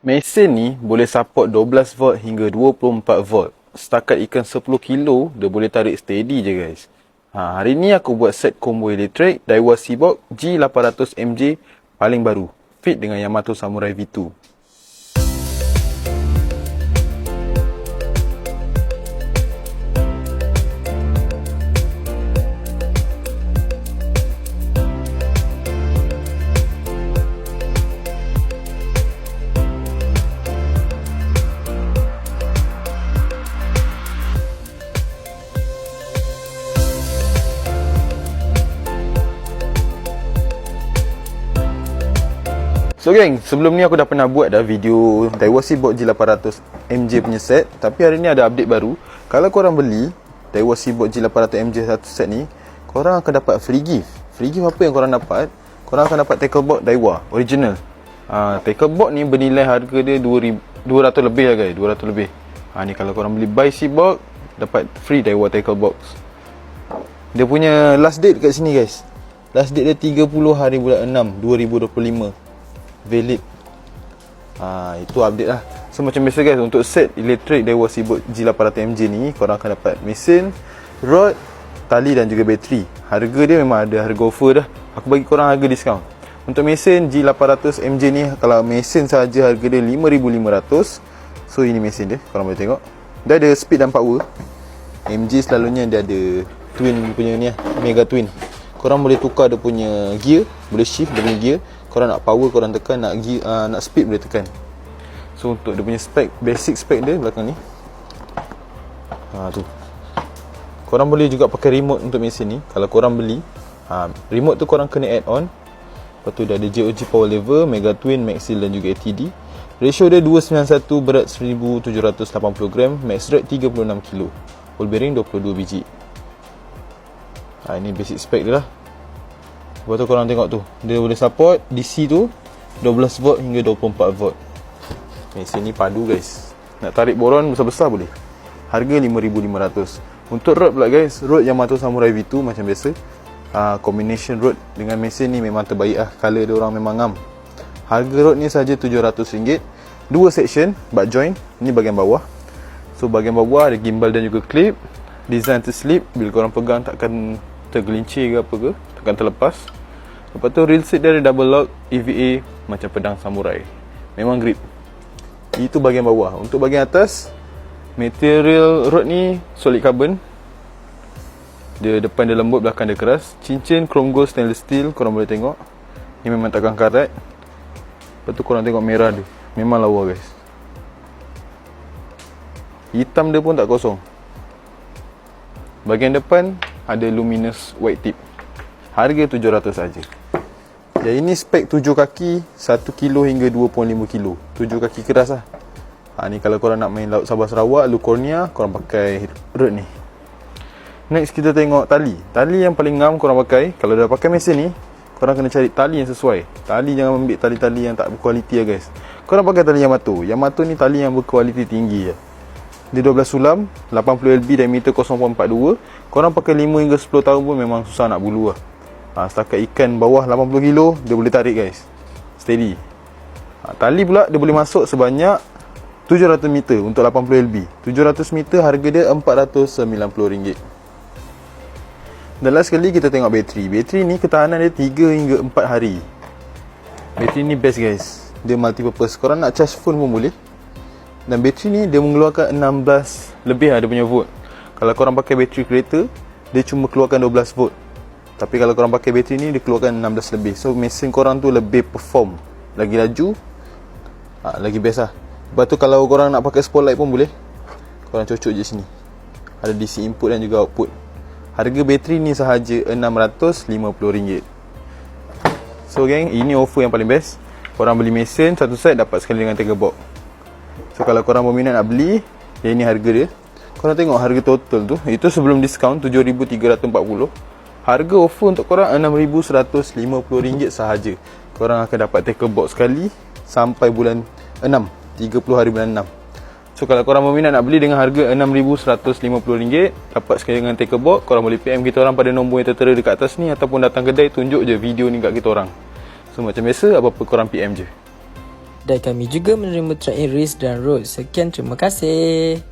Mesin ni boleh support 12 volt hingga 24 volt. Setakat ikan 10 kilo, dia boleh tarik steady je guys. Ha, hari ni aku buat set combo elektrik Daiwa Seabox G800MJ paling baru. Fit dengan Yamato Samurai V2. So geng, sebelum ni aku dah pernah buat dah video Daiwa Seabox G800 MJ punya set. Tapi hari ni ada update baru. Kalau korang beli Daiwa Seabox G800 MJ satu set ni Korang akan dapat free gift. Free gift apa yang korang dapat? Korang akan dapat tackle box Daiwa Original. Ha, Tackle box ni bernilai harga dia 200 lebih lah guys. 200 lebih. Ha, Ni kalau korang beli buy Seabox Dapat free Daiwa tackle box. Dia punya last date kat sini guys. Last date dia 30 hari bulan 6 2025 valid. Ha, itu update lah. So macam biasa guys untuk set elektrik Dewa Seabox G800MJ ni korang akan dapat mesin rod tali dan juga bateri. Harga dia memang ada harga offer dah. Aku bagi korang harga diskaun. Untuk mesin G800MJ ni kalau mesin saja harga dia 5500 so ini mesin dia korang boleh tengok. Dia ada speed dan power. MJ selalunya dia ada twin punya ni lah mega twin korang boleh tukar dia punya gear boleh shift dia punya gear. Korang nak power korang tekan nak gear, uh, nak speed boleh tekan. So untuk dia punya spek basic spek dia belakang ni. Ha tu. Korang boleh juga pakai remote untuk mesin ni. Kalau korang beli ha, remote tu korang kena add on. Lepas tu dia ada JOG power lever mega twin maxil dan juga ATD ratio dia 291 berat 1780 gram max drag 36 kg ball bearing 22 biji ha, ini basic spek dia lah. Lepas tu korang tengok tu. Dia boleh support DC tu 12 volt hingga 24 volt. Mesin ni padu guys. Nak tarik boron besar-besar boleh. Harga 5500 Untuk rod pula guys Rod Yamato Samurai V2 macam biasa. Uh, Combination rod dengan mesin ni memang terbaik lah. Color dia orang memang ngam. Harga rod ni saja RM700 Dua section Butt joint Ni bahagian bawah. So bahagian bawah ada gimbal dan juga clip. Design to slip. Bila korang pegang takkan tergelincir ke apa ke Takkan terlepas. Lepas tu real seat dia ada double lock EVA Macam pedang samurai. Memang grip. Itu bahagian bawah. Untuk bahagian atas Material road ni Solid carbon. Dia depan dia lembut Belakang dia keras. Cincin chrome gold stainless steel Korang boleh tengok. Ni memang takkan karat. Lepas tu korang tengok merah dia. Memang lawa guys. Hitam dia pun tak kosong. Bahagian depan ada luminous white tip. Harga 700 saja. Ya ini spek 7 kaki 1 kilo hingga 2.5 kilo. 7 kaki keras lah. Ha, ni kalau korang nak main laut Sabah Sarawak, Lukornia, korang pakai rod ni. Next kita tengok tali. Tali yang paling ngam korang pakai, kalau dah pakai mesin ni, korang kena cari tali yang sesuai. Tali jangan ambil tali-tali yang tak berkualiti ya guys. Korang pakai tali Yamato. Yamato ni tali yang berkualiti tinggi ya. Dia 12 sulam 80 LB diameter 0.42 Korang pakai 5 hingga 10 tahun pun memang susah nak bulu lah. Ha, Setakat ikan bawah 80 kilo Dia boleh tarik guys. Steady. Ha, Tali pula dia boleh masuk sebanyak 700 meter untuk 80 LB 700 meter harga dia RM490 Dan last sekali kita tengok bateri. Bateri ni ketahanan dia 3 hingga 4 hari. Bateri ni best guys. Dia multi purpose Korang nak charge phone pun boleh dan bateri ni dia mengeluarkan 16 lebih ada punya volt. Kalau korang pakai bateri kereta, dia cuma keluarkan 12 volt. Tapi kalau korang pakai bateri ni dia keluarkan 16 lebih. So mesin korang tu lebih perform. Lagi laju, ha, lagi best lah. Lepas tu kalau korang nak pakai spotlight pun boleh. Korang cocok je sini. Ada DC input dan juga output. Harga bateri ni sahaja RM650. So geng, ini offer yang paling best. Korang beli mesin satu set dapat sekali dengan 3 box. So kalau korang berminat nak beli Yang ini harga dia. Korang tengok harga total tu Itu sebelum diskaun 7,340 Harga offer untuk korang RM6,150 sahaja. Korang akan dapat tackle box sekali Sampai bulan 6 30 hari bulan 6 So kalau korang berminat nak beli dengan harga RM6,150 Dapat sekali dengan tackle box Korang boleh PM kita orang pada nombor yang tertera dekat atas ni Ataupun datang kedai tunjuk je video ni kat kita orang. So macam biasa apa-apa korang PM je Dan kami juga menerima track in Race dan Road. Sekian terima kasih.